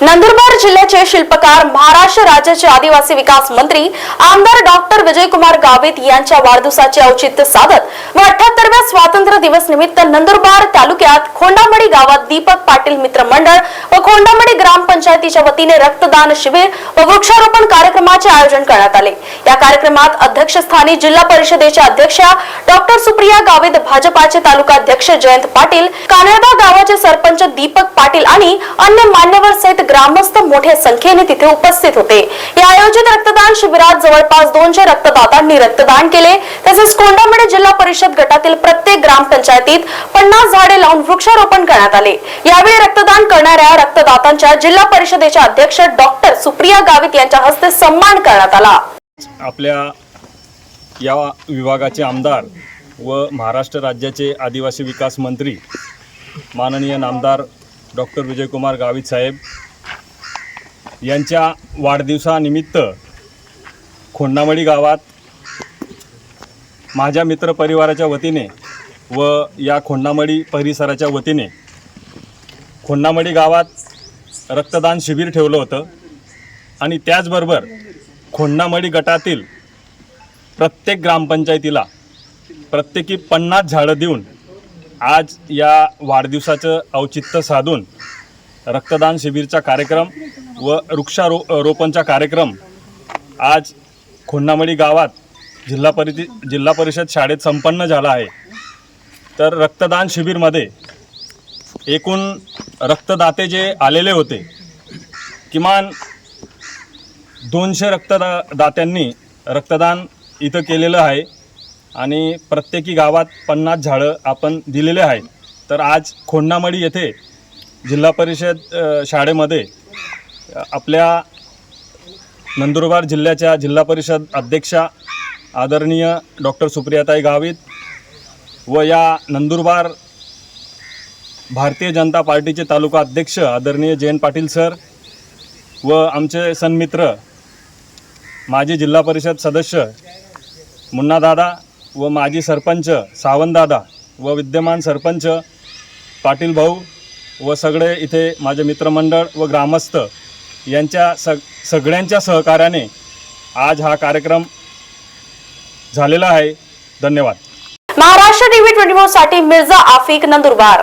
नंदुरबार जिल्ह्याचे शिल्पकार महाराष्ट्र राज्याचे आदिवासी विकास मंत्री आमदार डॉक्टर विजयकुमार गावित यांच्या वाढदिवसाचे औचित्य साधत व अठ्याहत्तरव्या स्वातंत्र्य दिवस निमित्त नंदुरबार तालुक्यात खोंडामडी गावात दीपक पाटील मित्र मंडळ व खोंडामडी ग्रामपंचायतीच्या वतीने रक्तदान शिबिर व वृक्षारोपण कार्यक्रमाचे आयोजन करण्यात आले. या कार्यक्रमात अध्यक्षस्थानी जिल्हा परिषदेच्या अध्यक्षा डॉक्टर सुप्रिया गावित भाजपाचे तालुकाध्यक्ष जयंत पाटील कानडा गावाचे सरपंच दीपक पाटील आणि अन्य मान्यवर सहित ग्रामस्थ मोठ्या संख्येने तिथे उपस्थित होते. या आयोजित रक्तदान शिबिरात जवळपास दोनशे रक्तदातांनी रक्तदान केले. तसेच कोंडामडे जिल्हा परिषद गटातील प्रत्येक ग्रामपंचायतीत पन्नास झाडे लावून वृक्षारोपण करण्यात आले. यावेळी रक्तदान करणाऱ्या रक्तदातांच्या जिल्हा परिषदेच्या अध्यक्ष डॉक्टर सुप्रिया गावित यांच्या हस्ते सन्मान करण्यात आला. आपल्या या विभागाचे आमदार व महाराष्ट्र राज्याचे आदिवासी विकास मंत्री माननीय नामदार डॉक्टर विजयकुमार गावित साहेब यांच्या वाढदिवसानिमित्त खोंडामळी गावात माझ्या मित्र परिवाराच्या वतीने व या खोंडामळी परिसराच्या वतीने खोंडामळी गावात रक्तदान शिबिर ठेवलं होतं आणि त्याचबरोबर खोंडामळी गटातील प्रत्येक ग्रामपंचायतीला प्रत्येकी पन्नास झाडं देऊन आज या वाढदिवसाचं औचित्य साधून रक्तदान शिबिरचा कार्यक्रम व वृक्षारो रोपणचा कार्यक्रम आज खोंडामळी गावात जिल्हा परिषद जिल्हा परिषद शाळेत संपन्न झाला आहे. तर रक्तदान शिबिरमध्ये एकूण रक्तदाते जे आलेले होते किमान दोनशे रक्तदा दात्यांनी रक्तदान इथं केलेलं आहे. आणि प्रत्येकी गावात पन्नास झाडं आपण दिलेले आहेत. तर आज खोंडामडी येथे जिल्हा परिषद शाळेमध्ये आपल्या नंदुरबार जिल्ह्याच्या जिल्हा परिषद अध्यक्षा आदरणीय डॉक्टर सुप्रियाताई गावित व या नंदुरबार भारतीय जनता पार्टीचे तालुका अध्यक्ष आदरणीय जयंत पाटील सर व आमचे सन्मित्र माजी जिल्हा परिषद सदस्य मुन्नादादा व माजी सरपंच सावंतदादा व विद्यमान सरपंच पाटील भाऊ व सगळे इथे माझे मित्रमंडळ व ग्रामस्थ यांच्या सग सगळ्यांच्या सहकार्याने आज हा कार्यक्रम झालेला आहे. धन्यवाद. महाराष्ट्र टीव्ही ट्वेंटी फोरसाठी मिर्झा आफिक नंदुरबार.